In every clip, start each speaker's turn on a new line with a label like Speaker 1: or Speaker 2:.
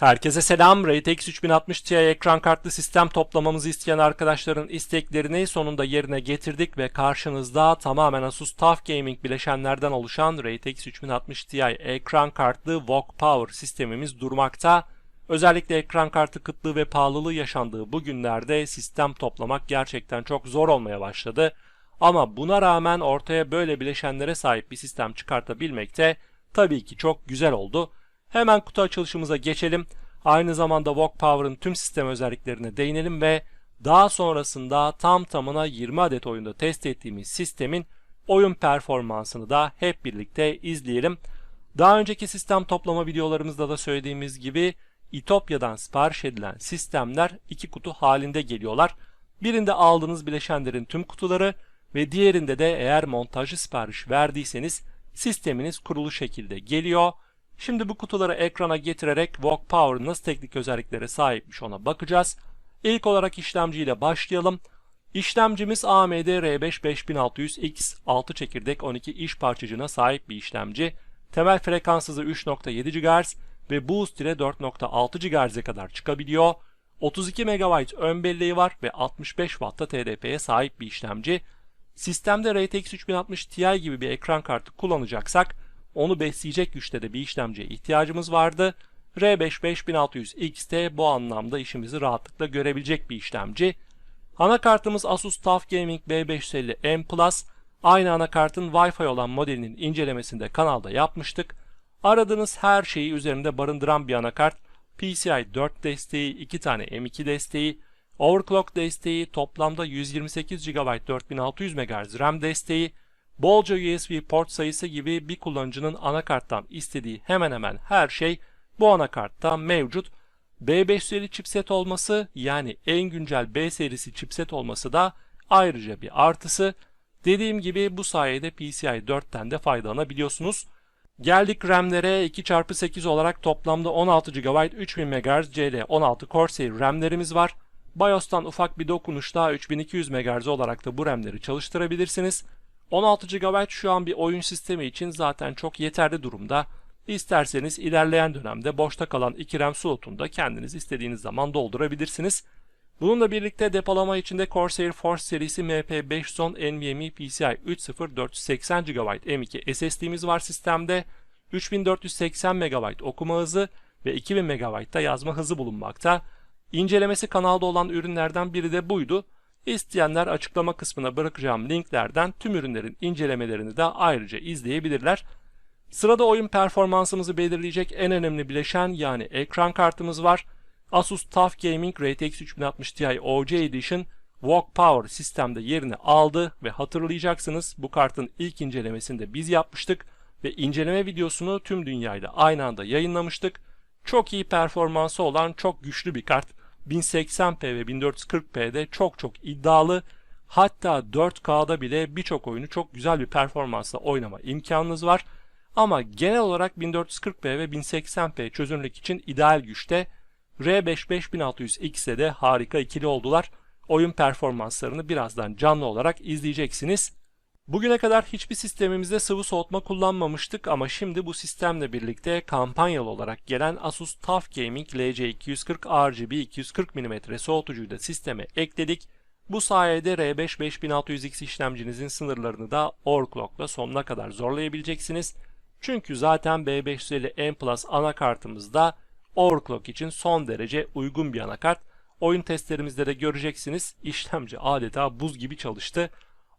Speaker 1: Herkese selam. RTX 3060 Ti ekran kartlı sistem toplamamızı isteyen arkadaşların isteklerini sonunda yerine getirdik ve karşınızda tamamen Asus TUF Gaming bileşenlerden oluşan RTX 3060 Ti ekran kartlı VOOC Power sistemimiz durmakta. Özellikle ekran kartı kıtlığı ve pahalılığı yaşandığı bu günlerde sistem toplamak gerçekten çok zor olmaya başladı. Ama buna rağmen ortaya böyle bileşenlere sahip bir sistem çıkartabilmekte tabii ki çok güzel oldu. Hemen kutu açılışımıza geçelim. Aynı zamanda VOOC Power'ın tüm sistem özelliklerine değinelim ve daha sonrasında tam tamına 20 adet oyunda test ettiğimiz sistemin oyun performansını da hep birlikte izleyelim. Daha önceki sistem toplama videolarımızda da söylediğimiz gibi İtopya'dan sipariş edilen sistemler iki kutu halinde geliyorlar. Birinde aldığınız bileşenlerin tüm kutuları ve diğerinde de eğer montajlı sipariş verdiyseniz sisteminiz kurulu şekilde geliyor. Şimdi bu kutuları ekrana getirerek VOOC Power nasıl teknik özelliklere sahipmiş ona bakacağız. İlk olarak işlemciyle başlayalım. İşlemcimiz AMD R5 5600X 6 çekirdek 12 iş parçacığına sahip bir işlemci. Temel frekans hızı 3.7 GHz ve boost ile 4.6 GHz'e kadar çıkabiliyor. 32 MB ön belleği var ve 65 Watt'ta TDP'ye sahip bir işlemci. Sistemde RTX 3060 Ti gibi bir ekran kartı kullanacaksak onu besleyecek güçte de bir işlemciye ihtiyacımız vardı. R5 5600 XT bu anlamda işimizi rahatlıkla görebilecek bir işlemci. Anakartımız Asus TUF Gaming B550M Plus. Aynı anakartın Wi-Fi olan modelinin incelemesinde kanalda yapmıştık. Aradığınız her şeyi üzerinde barındıran bir anakart. PCI 4 desteği, 2 tane M2 desteği, overclock desteği, toplamda 128 GB 4600 MHz RAM desteği, bolca USB port sayısı gibi bir kullanıcının anakarttan istediği hemen hemen her şey bu anakartta mevcut. B550 chipset olması yani en güncel B serisi chipset olması da ayrıca bir artısı. Dediğim gibi bu sayede PCI 4'ten de faydalanabiliyorsunuz. Geldik RAM'lere 2x8 olarak toplamda 16 GB 3000 MHz CL16 Corsair RAM'lerimiz var. BIOS'tan ufak bir dokunuşla 3200 MHz olarak da bu RAM'leri çalıştırabilirsiniz. 16 GB şu an bir oyun sistemi için zaten çok yeterli durumda. İsterseniz ilerleyen dönemde boşta kalan 2 RAM slotunu da kendiniz istediğiniz zaman doldurabilirsiniz. Bununla birlikte depolama içinde Corsair Force serisi MP5 son NVMe PCI 3.0 480 GB M2 SSD'miz var sistemde. 3480 MB okuma hızı ve 2000 MB da yazma hızı bulunmakta. İncelemesi kanalda olan ürünlerden biri de buydu. İsteyenler açıklama kısmına bırakacağım linklerden tüm ürünlerin incelemelerini de ayrıca izleyebilirler. Sırada oyun performansımızı belirleyecek en önemli bileşen yani ekran kartımız var. Asus TUF Gaming RTX 3060 Ti OG Edition VOOC Power sistemde yerini aldı ve hatırlayacaksınız bu kartın ilk incelemesinde biz yapmıştık ve inceleme videosunu tüm dünyayla aynı anda yayınlamıştık. Çok iyi performansı olan çok güçlü bir kart. 1080p ve 1440p'de çok çok iddialı. Hatta 4K'da bile birçok oyunu çok güzel bir performansla oynama imkanınız var. Ama genel olarak 1440p ve 1080p çözünürlük için ideal güçte. R5 5600X'e de harika ikili oldular. Oyun performanslarını birazdan canlı olarak izleyeceksiniz. Bugüne kadar hiçbir sistemimizde sıvı soğutma kullanmamıştık ama şimdi bu sistemle birlikte kampanyalı olarak gelen Asus TUF Gaming LC240 RGB 240 mm soğutucuyu da sisteme ekledik. Bu sayede R5 5600X işlemcinizin sınırlarını da overclockla sonuna kadar zorlayabileceksiniz. Çünkü zaten B550M Plus anakartımızda overclock için son derece uygun bir anakart. Oyun testlerimizde de göreceksiniz işlemci adeta buz gibi çalıştı.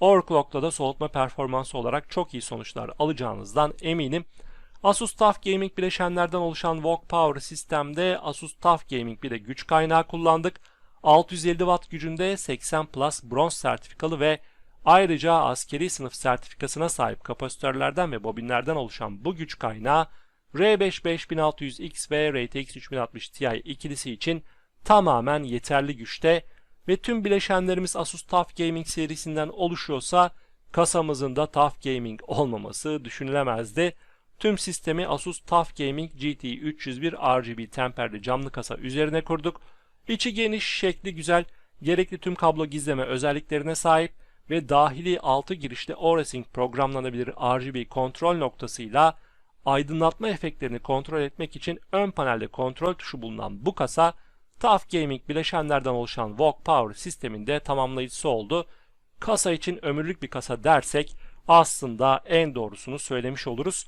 Speaker 1: Overclock'ta da soğutma performansı olarak çok iyi sonuçlar alacağınızdan eminim. Asus TUF Gaming bileşenlerden oluşan VOOC Power sistemde Asus TUF Gaming bir de güç kaynağı kullandık. 650 Watt gücünde 80 Plus bronz sertifikalı ve ayrıca askeri sınıf sertifikasına sahip kapasitörlerden ve bobinlerden oluşan bu güç kaynağı R5 5600X ve RTX 3060 Ti ikilisi için tamamen yeterli güçte ve tüm bileşenlerimiz Asus TUF Gaming serisinden oluşuyorsa kasamızın da TUF Gaming olmaması düşünülemezdi. Tüm sistemi Asus TUF Gaming GT 301 RGB temperli camlı kasa üzerine kurduk. İçi geniş, şekli güzel, gerekli tüm kablo gizleme özelliklerine sahip ve dahili 6 girişli ORESync programlanabilir RGB kontrol noktasıyla aydınlatma efektlerini kontrol etmek için ön panelde kontrol tuşu bulunan bu kasa TUF Gaming bileşenlerden oluşan VOOC Power sisteminde tamamlayıcısı oldu. Kasa için ömürlük bir kasa dersek aslında en doğrusunu söylemiş oluruz.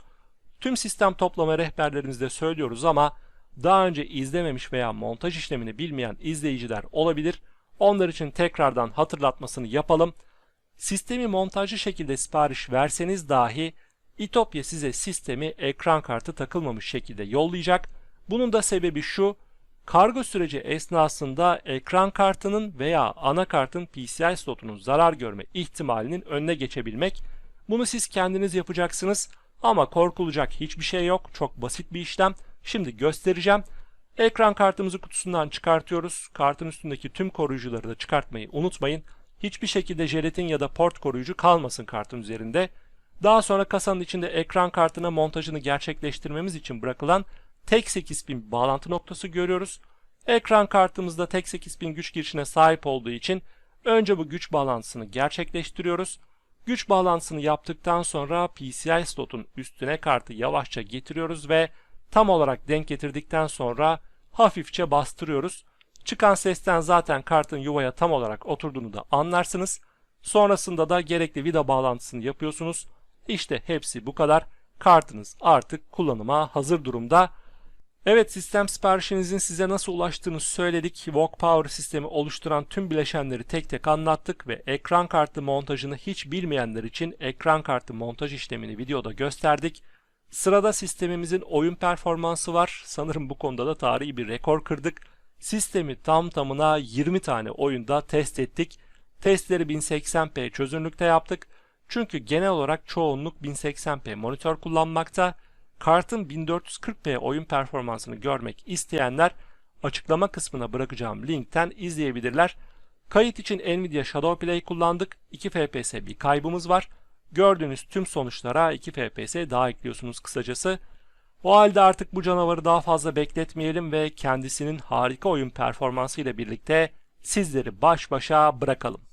Speaker 1: Tüm sistem toplama rehberlerimizde söylüyoruz ama daha önce izlememiş veya montaj işlemini bilmeyen izleyiciler olabilir. Onlar için tekrardan hatırlatmasını yapalım. Sistemi montajlı şekilde sipariş verseniz dahi İtopya size sistemi ekran kartı takılmamış şekilde yollayacak. Bunun da sebebi şu, kargo süreci esnasında ekran kartının veya anakartın PCI slotunun zarar görme ihtimalinin önüne geçebilmek. Bunu siz kendiniz yapacaksınız ama korkulacak hiçbir şey yok. Çok basit bir işlem. Şimdi göstereceğim. Ekran kartımızı kutusundan çıkartıyoruz. Kartın üstündeki tüm koruyucuları da çıkartmayı unutmayın. Hiçbir şekilde jelatin ya da port koruyucu kalmasın kartın üzerinde. Daha sonra kasanın içinde ekran kartına montajını gerçekleştirmemiz için bırakılan tek 8000 bağlantı noktası görüyoruz. Ekran kartımızda tek 8000 güç girişine sahip olduğu için önce bu güç bağlantısını gerçekleştiriyoruz. Güç bağlantısını yaptıktan sonra PCI slotun üstüne kartı yavaşça getiriyoruz ve tam olarak denk getirdikten sonra hafifçe bastırıyoruz. Çıkan sesten zaten kartın yuvaya tam olarak oturduğunu da anlarsınız. Sonrasında da gerekli vida bağlantısını yapıyorsunuz. İşte hepsi bu kadar. Kartınız artık kullanıma hazır durumda. Evet sistem siparişinizin size nasıl ulaştığını söyledik. VOOC Power sistemi oluşturan tüm bileşenleri tek tek anlattık ve ekran kartı montajını hiç bilmeyenler için ekran kartı montaj işlemini videoda gösterdik. Sırada sistemimizin oyun performansı var. Sanırım bu konuda da tarihi bir rekor kırdık. Sistemi tam tamına 20 tane oyunda test ettik. Testleri 1080p çözünürlükte yaptık. Çünkü genel olarak çoğunluk 1080p monitör kullanmakta. Kartın 1440p oyun performansını görmek isteyenler açıklama kısmına bırakacağım linkten izleyebilirler. Kayıt için Nvidia Shadow Play kullandık. 2 FPS bir kaybımız var. Gördüğünüz tüm sonuçlara 2 FPS daha ekliyorsunuz kısacası. O halde artık bu canavarı daha fazla bekletmeyelim ve kendisinin harika oyun performansı ile birlikte sizleri baş başa bırakalım.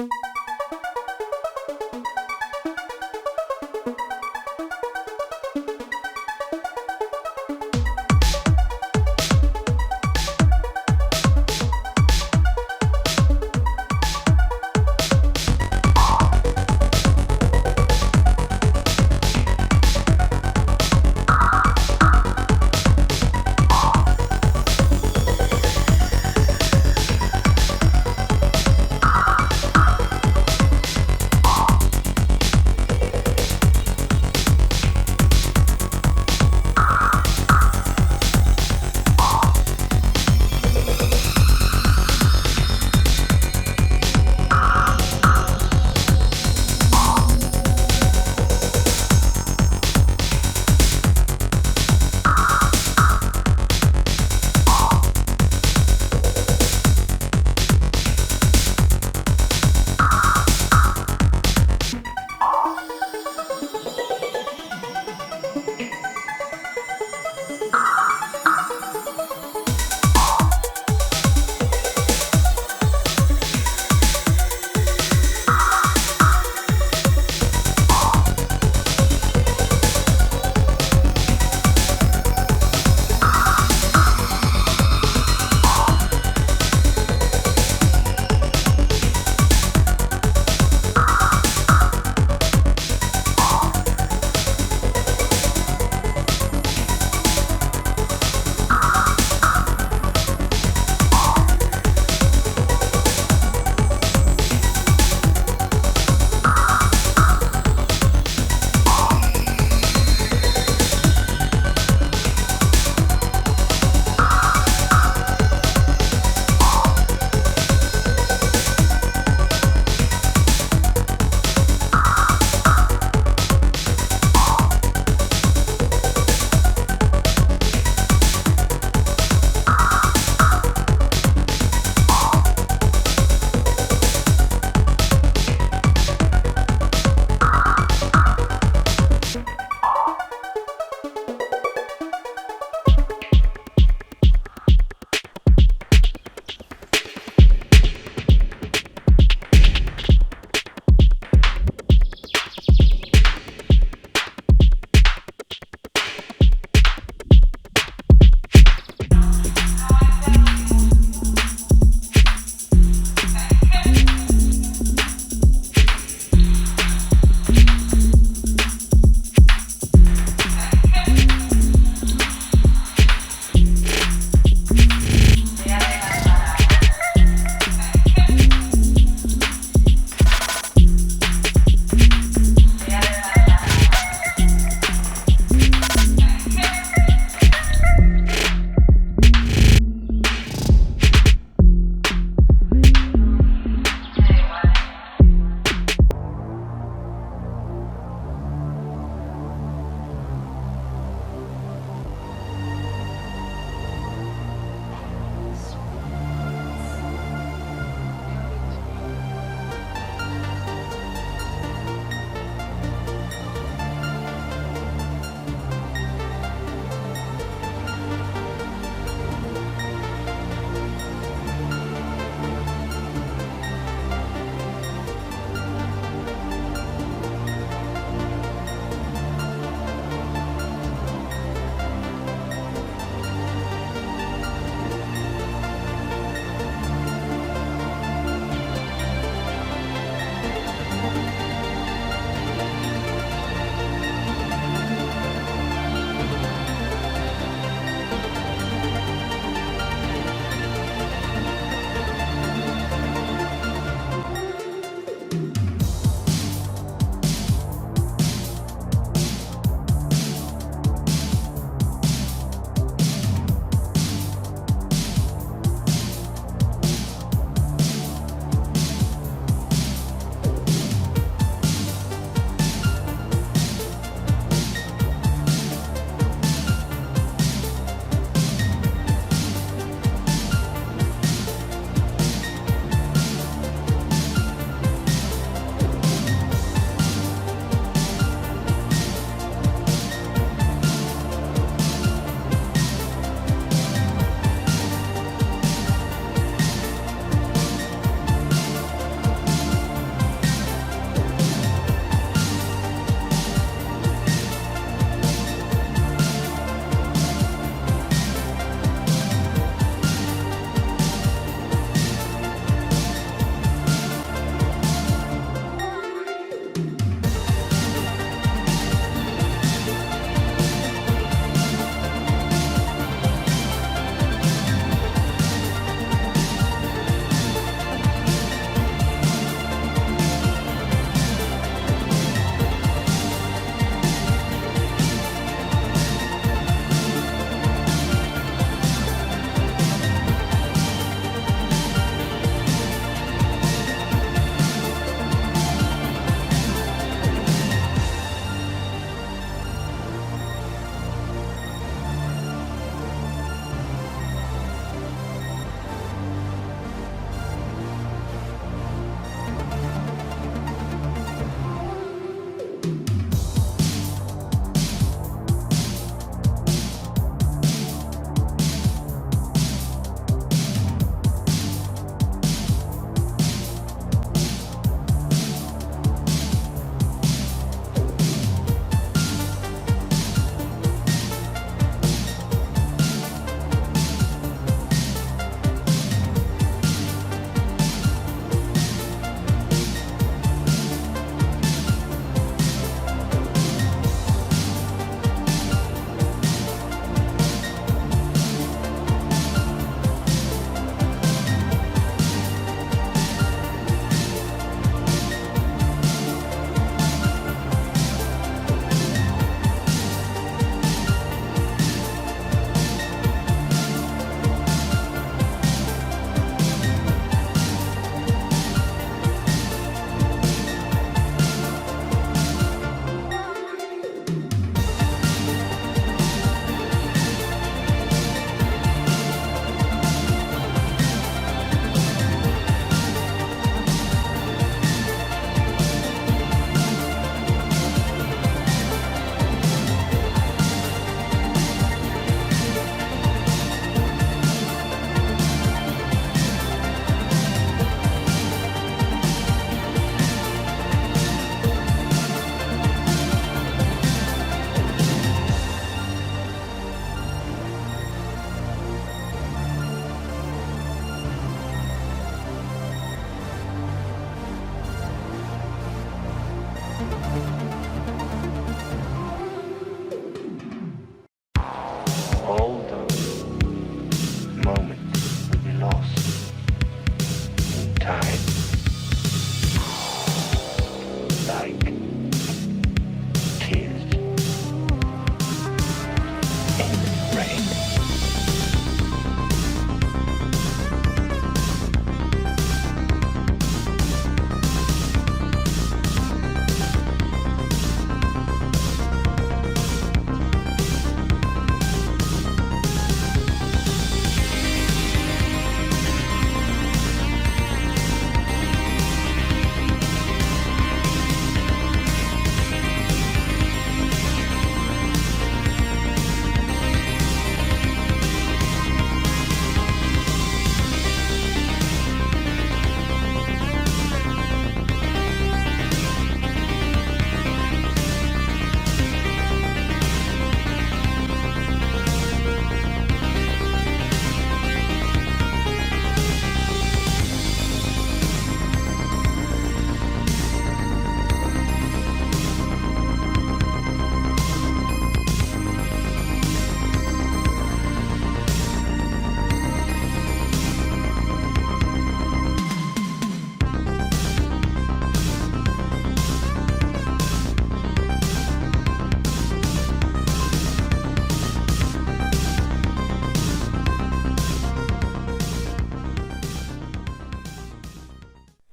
Speaker 2: you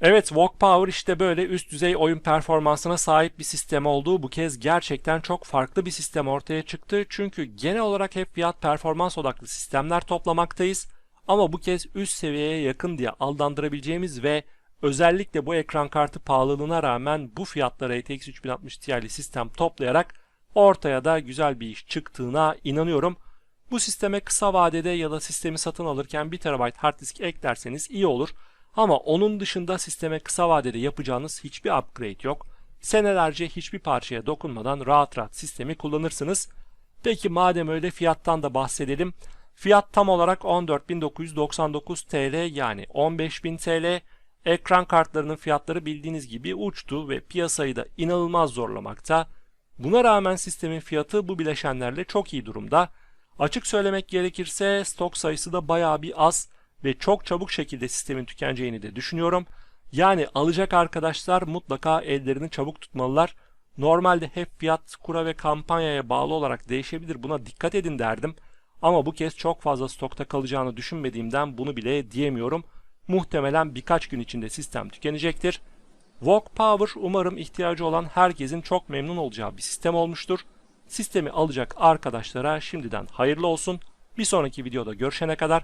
Speaker 1: Evet, Walk Power işte böyle üst düzey oyun performansına sahip bir sistem olduğu bu kez gerçekten çok farklı bir sistem ortaya çıktı. Çünkü genel olarak hep fiyat performans odaklı sistemler toplamaktayız. Ama bu kez üst seviyeye yakın diye aldandırabileceğimiz ve özellikle bu ekran kartı pahalılığına rağmen bu fiyatlara RTX 3060 Ti'li sistem toplayarak ortaya da güzel bir iş çıktığına inanıyorum. Bu sisteme kısa vadede ya da sistemi satın alırken 1 TB hard disk eklerseniz iyi olur. Ama onun dışında sisteme kısa vadede yapacağınız hiçbir upgrade yok. Senelerce hiçbir parçaya dokunmadan rahat rahat sistemi kullanırsınız. Peki madem öyle fiyattan da bahsedelim. Fiyat tam olarak 14.999 TL yani 15.000 TL. Ekran kartlarının fiyatları bildiğiniz gibi uçtu ve piyasayı da inanılmaz zorlamakta. Buna rağmen sistemin fiyatı bu bileşenlerle çok iyi durumda. Açık söylemek gerekirse stok sayısı da bayağı bir az ve çok çabuk şekilde sistemin tükeneceğini de düşünüyorum. Yani alacak arkadaşlar mutlaka ellerini çabuk tutmalılar. Normalde hep fiyat kura ve kampanyaya bağlı olarak değişebilir. Buna dikkat edin derdim. Ama bu kez çok fazla stokta kalacağını düşünmediğimden bunu bile diyemiyorum. Muhtemelen birkaç gün içinde sistem tükenecektir. Walk Power umarım ihtiyacı olan herkesin çok memnun olacağı bir sistem olmuştur. Sistemi alacak arkadaşlara şimdiden hayırlı olsun. Bir sonraki videoda görüşene kadar